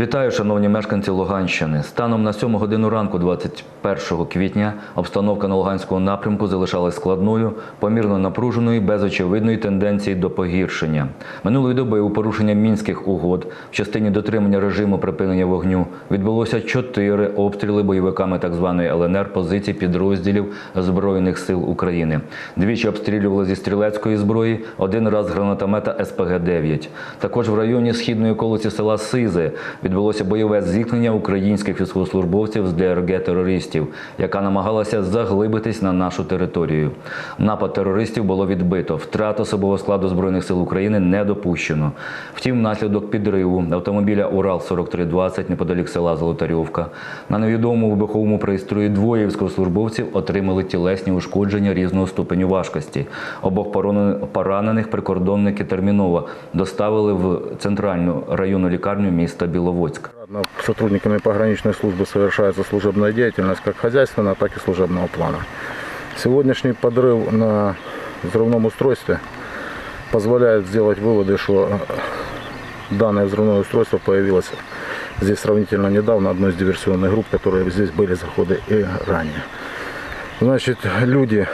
Вітаю, шановні мешканці Луганщини. Станом на 7 годину ранку, 21 квітня, обстановка на Луганському напрямку залишалась складною, помірно напруженою, без очевидної тенденції до погіршення. Минулої доби у порушення мінських угод в частині дотримання режиму припинення вогню відбулося чотири обстріли бойовиками так званої ЛНР позицій підрозділів Збройних сил України. Двічі обстрілювали зі стрілецької зброї, один раз гранатомета СПГ-9. Також в районі східної околиці села Сизи відбулося бойове зіткнення українських військовослужбовців з ДРГ терористів, яка намагалася заглибитись на нашу територію. Напад терористів було відбито. Втрат особового складу збройних сил України не допущено. Втім, внаслідок підриву автомобіля Урал 4320 неподалік села Золотарьовка на невідомому вибуховому пристрої двоє військовослужбовців отримали тілесні ушкодження різного ступеню важкості. Обох поранених прикордонники терміново доставили в центральну районну лікарню міста Біловодськ. Над Сотрудниками пограничной службы совершается служебная деятельность как хозяйственного, так и служебного плана. Сегодняшний подрыв на взрывном устройстве позволяет сделать выводы, что э, данное взрывное устройство появилось здесь сравнительно недавно, одной из диверсионных групп, которые здесь были заходы и ранее. Значит, люди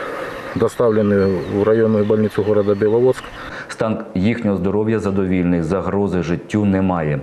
доставлены в районную больницу города Беловодск. Стан їхнього здоров'я задовільний, загрози життю немає.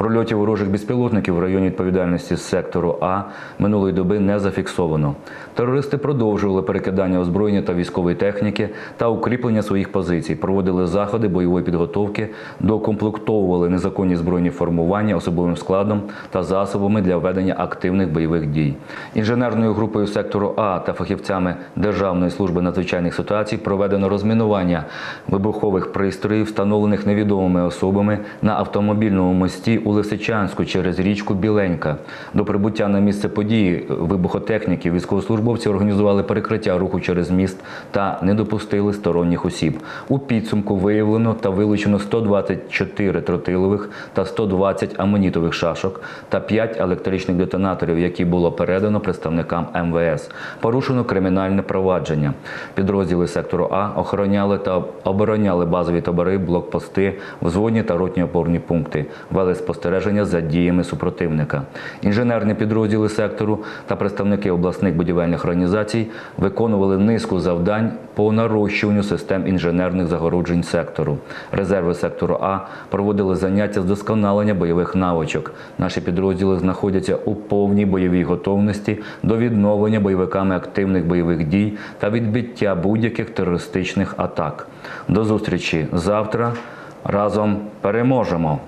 Прольотів ворожих безпілотників в районі відповідальності сектору А минулої доби не зафіксовано. Терористи продовжували перекидання озброєння та військової техніки та укріплення своїх позицій, проводили заходи бойової підготовки, докомплектовували незаконні збройні формування особовим складом та засобами для ведення активних бойових дій. Інженерною групою сектору А та фахівцями Державної служби надзвичайних ситуацій проведено розмінування вибухових пристроїв, встановлених невідомими особами на автомобільному мості у Лисичанську через річку Біленька. До прибуття на місце події вибухотехніки військовослужбовці організували перекриття руху через міст та не допустили сторонніх осіб. У підсумку виявлено та вилучено 124 тротилових та 120 амонітових шашок та 5 електричних детонаторів, які було передано представникам МВС. Порушено кримінальне провадження. Підрозділи сектору А охороняли та обороняли базові табори, блокпости, взводні та ротні опорні пункти, вели спостереження за діями супротивника. Інженерні підрозділи сектору та представники обласних будівельних організацій виконували низку завдань по нарощуванню систем інженерних загороджень сектору. Резерви сектору А проводили заняття з досконалення бойових навичок. Наші підрозділи знаходяться у повній бойовій готовності до відновлення бойовиками активних бойових дій та відбиття будь-яких терористичних атак. До зустрічі завтра. Разом переможемо!